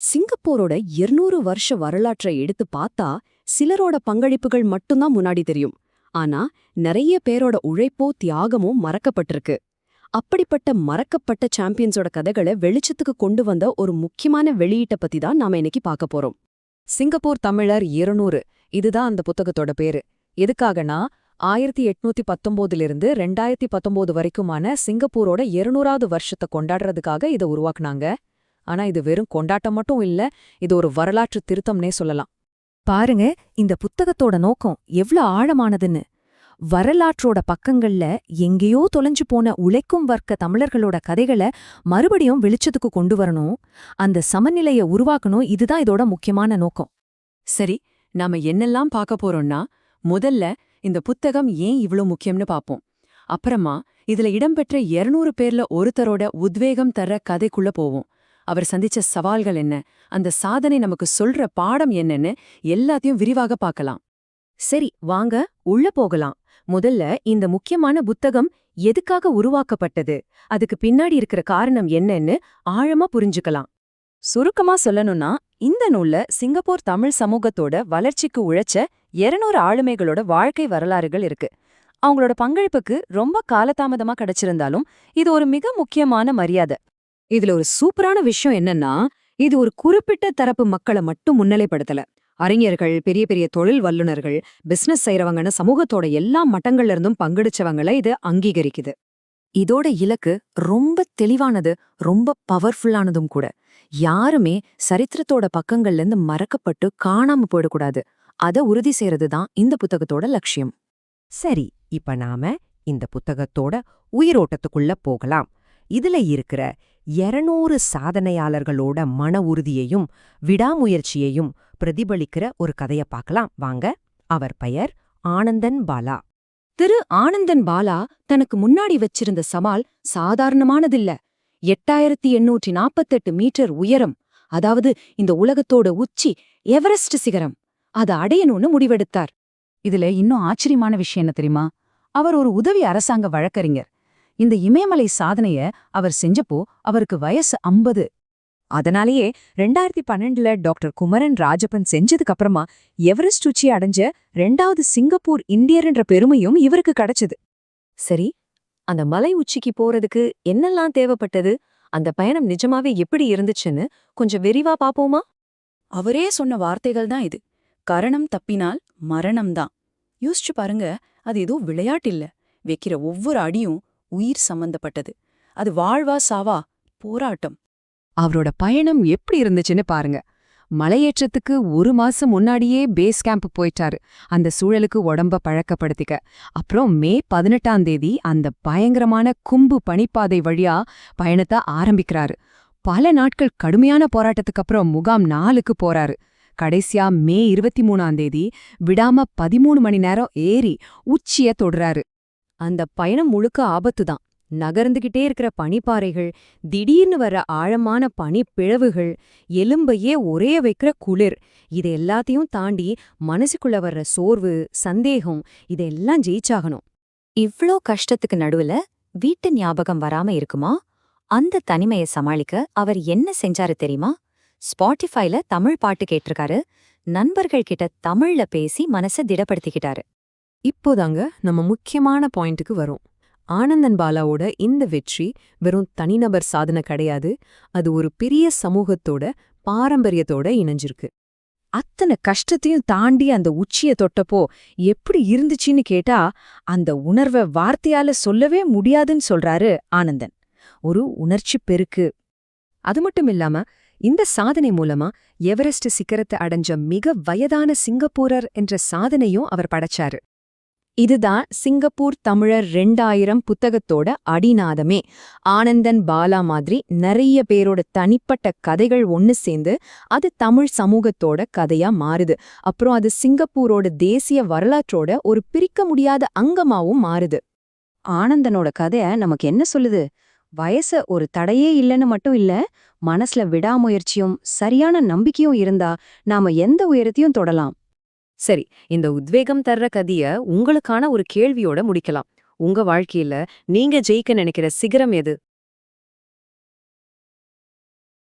சிங்கப்பூரோட 200 வருஷ வரலாற்றை எடுத்து பார்த்தா சிலரோட பங்களிப்புகள் மட்டும்தான் முன்னாடி தெரியும். ஆனா நிறைய பேரோட உழைப்போ தியாகமோ மறக்கப்பட்டிருக்கு. அப்படிப்பட்ட மறக்கப்பட்ட சாம்பியன்ஸோட கதைகளை வெளிச்சத்துக்கு கொண்டு வந்த ஒரு முக்கியமான வெளியீட்டை பத்தி தான் நாம இன்னைக்கு பார்க்க போறோம். சிங்கப்பூர் தமிழர் 200 இதுதான் அந்த புத்தகத்தோட பேரு. எதுக்காகனா ஆயிரத்தி எட்நூத்தி பத்தொம்போதிலிருந்து ரெண்டாயிரத்தி பத்தொம்போது வரைக்குமான சிங்கப்பூரோட 200வது வருஷத்தை கொண்டாடுறதுக்காக இதை உருவாக்குனாங்க. ஆனா இது வெறும் கொண்டாட்டம் மட்டும் இல்ல இது ஒரு வரலாற்று திருத்தம்னே சொல்லலாம். பாருங்க இந்த புத்தகத்தோட நோக்கம் எவ்ளோ ஆழமானதுன்னு. வரலாற்றோட பக்கங்கள்ல எங்கேயோ தொலைஞ்சு போன உழைக்கும் வர்க்க தமிழர்களோட கதைகளை மறுபடியும் வெளிச்சத்துக்கு கொண்டு வரணும். அந்த சமநிலையை உருவாக்கணும் இதுதான் இதோட முக்கியமான நோக்கம். சரி நாம என்னெல்லாம் பார்க்க போறோம்னா முதல்ல இந்த புத்தகம் ஏன் இவ்ளோ முக்கியம்னு பாப்போம் அப்புறமா இதுல இடம்பெற்ற 200 பேர்ல ஒருத்தரோட உத்வேகம் தர்ற கதைக்குள்ள போவோம். அவர் சந்திச்ச சவால்கள் என்ன? அந்த சாதனை நமக்கு சொல்ற பாடம் என்னன்னு எல்லாத்தையும் விரிவாக பார்க்கலாம். சரி வாங்க உள்ள போகலாம். முதல்ல இந்த முக்கியமான புத்தகம் எதுக்காக உருவாக்கப்பட்டது? அதுக்கு பின்னாடி இருக்கிற காரணம் என்னன்னு ஆழமா புரிஞ்சுக்கலாம். சுருக்கமா சொல்லணும்னா இந்த நூல்ல சிங்கப்பூர் தமிழ் சமூகத்தோட வளர்ச்சிக்கு உழைச்ச 200 ஆளுமைகளோட வாழ்க்கை வரலாறுகள் இருக்கு. அவங்களோட பங்களிப்புக்கு ரொம்ப காலதாமதமா கிடைச்சிருந்தாலும் இது ஒரு மிக முக்கியமான மரியாதை. இதுல ஒரு சூப்பரான விஷயம் என்னன்னா இது ஒரு குறிப்பிட்ட தரப்பு மக்களை மட்டும் முன்னிலைப்படுத்தல. அறிஞர்கள் பெரிய பெரிய தொழில் வல்லுனர்கள் பிசினஸ் செய்யறவங்கன்னு சமூகத்தோட எல்லா மட்டங்கள்ல இருந்தும் பங்கெடுச்சவங்கள இது அங்கீகரிக்குது. இதோட இலக்கு ரொம்ப தெளிவானது ரொம்ப பவர்ஃபுல்லானதும் கூட. யாருமே சரித்திரத்தோட பக்கங்கள்ல இருந்து மறக்கப்பட்டு காணாம போயிடக்கூடாது. அத உறுதி செய்யறது தான் இந்த புத்தகத்தோட லட்சியம். சரி இப்ப நாம இந்த புத்தகத்தோட உயிரோட்டத்துக்குள்ள போகலாம். இதுல இருக்கிற 200 சாதனையாளர்களோட மன உறுதியையும் விடாமுயற்சியையும் பிரதிபலிக்கிற ஒரு கதைய பார்க்கலாம். வாங்க அவர் பெயர் ஆனந்தன் பாலா. திரு ஆனந்தன் பாலா தனக்கு முன்னாடி வச்சிருந்த சவால் சாதாரணமானதில்ல. எட்டாயிரத்தி எண்ணூற்றி நாற்பத்தெட்டு மீட்டர் உயரம் அதாவது இந்த உலகத்தோட உச்சி எவரெஸ்ட் சிகரம். அதை அடையணும்னு முடிவெடுத்தார். இதுல இன்னும் ஆச்சரியமான விஷயம் என்ன தெரியுமா? அவர் ஒரு உதவி அரசாங்க வழக்கறிஞர். இந்த இமயமலை சாதனைய அவர் செஞ்சப்போ அவருக்கு வயசு அம்பது. அதனாலேயே ரெண்டாயிரத்தி பன்னெண்டுல டாக்டர் குமரன் ராஜப்பன் செஞ்சதுக்கு அப்புறமா எவரெஸ்ட் உச்சி அடைஞ்ச ரெண்டாவது சிங்கப்பூர் இந்தியர்ன்ற பெருமையும் இவருக்கு கிடைச்சது. சரி அந்த மலை உச்சிக்கு போறதுக்கு என்னெல்லாம் தேவைப்பட்டது? அந்த பயணம் நிஜமாவே எப்படி இருந்துச்சுன்னு கொஞ்சம் விரிவா பாப்போமா? அவரே சொன்ன வார்த்தைகள் தான் இது. கரணம் தப்பினால் மரணம்தான் யோசிச்சு பாருங்க அது ஏதோ விளையாட்டில்ல வைக்கிற ஒவ்வொரு அடியும் உயிர் சம்பந்தப்பட்டது. அது வாழ்வா சாவா போராட்டம். அவரோட பயணம் எப்படி இருந்துச்சுன்னு பாருங்க. மலையேற்றத்துக்கு ஒரு மாசம் முன்னாடியே பேஸ் கேம்ப் போயிட்டாரு. அந்த சூழலுக்கு உடம்ப பழக்கப்படுத்திக்க. அப்புறம் மே பதினெட்டாம் தேதி அந்த பயங்கரமான கும்பு பனிப்பாதை வழியா பயணத்தை ஆரம்பிக்கிறாரு. பல நாட்கள் கடுமையான போராட்டத்துக்கு அப்புறம் முகாம் நாலுக்கு போறாரு. கடைசியா மே இருபத்தி மூணாம் தேதி விடாம பதிமூணு மணி நேரம் ஏறி உச்சிய தொடுறாரு. அந்த பயணம் முழுக்க ஆபத்து தான் நகர்ந்துகிட்டே இருக்கிற பனிப்பாறைகள் திடீர்னு வர ஆழமான பனிப்பிழவுகள் எலும்பையே ஒரே வைக்கிற குளிர் இது எல்லாத்தையும் தாண்டி மனசுக்குள்ள வர்ற சோர்வு சந்தேகம் இதெல்லாம் ஜெயிச்சாகணும். இவ்ளோ கஷ்டத்துக்கு நடுவுல வீட்டு ஞாபகம் வராம இருக்குமா? அந்த தனிமையை சமாளிக்க அவர் என்ன செஞ்சாரு தெரியுமா? ஸ்பாட்டிஃபைல தமிழ் பாட்டு கேட்டிருக்காரு. நண்பர்கள் கிட்ட தமிழ்ல பேசி மனசை திடப்படுத்திக்கிட்டாரு. இப்போதாங்க நம்ம முக்கியமான பாயிண்ட்டுக்கு வரும். ஆனந்தன் பாலாவோட இந்த வெற்றி வெறும் தனிநபர் சாதனை கிடையாது அது ஒரு பெரிய சமூகத்தோட பாரம்பரியத்தோட இணைஞ்சிருக்கு. அத்தனை கஷ்டத்தையும் தாண்டி அந்த உச்சிய தொட்டப்போ எப்படி இருந்துச்சுன்னு கேட்டா அந்த உணர்வை வார்த்தையால சொல்லவே முடியாதுன்னு சொல்றாரு ஆனந்தன். ஒரு உணர்ச்சி பெருக்கு. அது மட்டும் இல்லாம இந்த சாதனை மூலமா எவரெஸ்ட் சிக்கரத்தை அடைஞ்ச மிக வயதான சிங்கப்பூரர் என்ற சாதனையும் அவர் படைச்சாரு. இதுதான் சிங்கப்பூர் தமிழர் ரெண்டாயிரம் புத்தகத்தோட அடிநாதமே. ஆனந்தன் பாலா மாதிரி நிறைய பேரோட தனிப்பட்ட கதைகள் ஒன்னு சேர்ந்து அது தமிழ் சமூகத்தோட கதையா மாறுது. அப்புறம் அது சிங்கப்பூரோட தேசிய வரலாற்றோட ஒரு பிரிக்க முடியாத அங்கமாவும் மாறுது. ஆனந்தனோட கதை நமக்கு என்ன சொல்லுது? வயச ஒரு தடையே இல்லைன்னு மட்டும் இல்ல மனசுல விடாமுயற்சியும் சரியான நம்பிக்கையும் இருந்தா நாம எந்த உயரத்தையும் தொடலாம். சரி இந்த உத்வேகம் தர்ற கதிய உங்களுக்கான ஒரு கேள்வியோட முடிக்கலாம். உங்க வாழ்க்கையில நீங்க ஜெயிக்க நினைக்கிற சிகரம் எது?